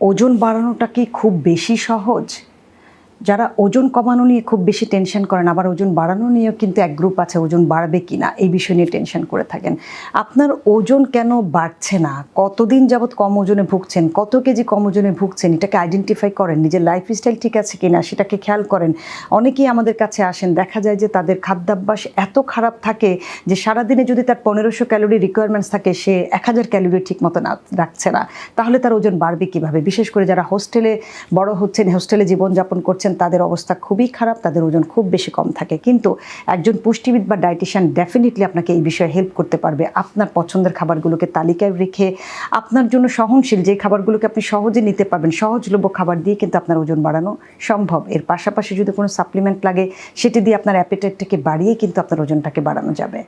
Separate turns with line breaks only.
ওজন বাড়ানোটা কি খুব বেশি সহজ? যারা ওজন কমানো নিয়ে খুব বেশি টেনশন করেন, আবার ওজন বাড়ানো নিয়েও কিন্তু এক গ্রুপ আছে ওজন বাড়বে কি না এই বিষয় নিয়ে টেনশন করে থাকেন। আপনার ওজন কেন বাড়ছে না? কতদিন যাবৎ কম ওজনে ভুগছেন? কত কেজি কম ওজনে ভুগছেন? এটাকে আইডেন্টিফাই করেন, নিজের লাইফস্টাইল ঠিক আছে কিনা সেটাকে খেয়াল করেন। অনেকেই আমাদের কাছে আসেন, দেখা যায় যে তাদের খাদ্যাভ্যাস এত খারাপ থাকে যে সারাদিনে যদি তার পনেরোশো ক্যালোরি রিকোয়ারমেন্টস থাকে, সে এক হাজার ক্যালোরি ঠিক মতো না, রাখছে না। তাহলে তার ওজন বাড়বে কীভাবে? বিশেষ করে যারা হোস্টেলে বড় হচ্ছেন হোস্টেলে জীবনযাপন করছেন তাদের অবস্থা খুবই খারাপ, তাদের ওজন খুব বেশি কম থাকে। কিন্তু একজন পুষ্টিবিদ বা ডায়েটিশিয়ান ডেফিনেটলি আপনাকে এই বিষয়ে হেল্প করতে পারবে। আপনার পছন্দের খাবারগুলোকে তালিকায় রেখে আপনার জন্য সহনশীল যে খাবারগুলোকে আপনি সহজে নিতে পারবেন, সহজলভ্য খাবার দিয়ে কিন্তু আপনার ওজন বাড়ানো সম্ভব। এর পাশাপাশি যদি কোনো সাপ্লিমেন্ট লাগে, সেটি দিয়ে আপনার অ্যাপেটাইটটাকে বাড়িয়ে কিন্তু আপনার ওজনটাকে বাড়ানো যাবে।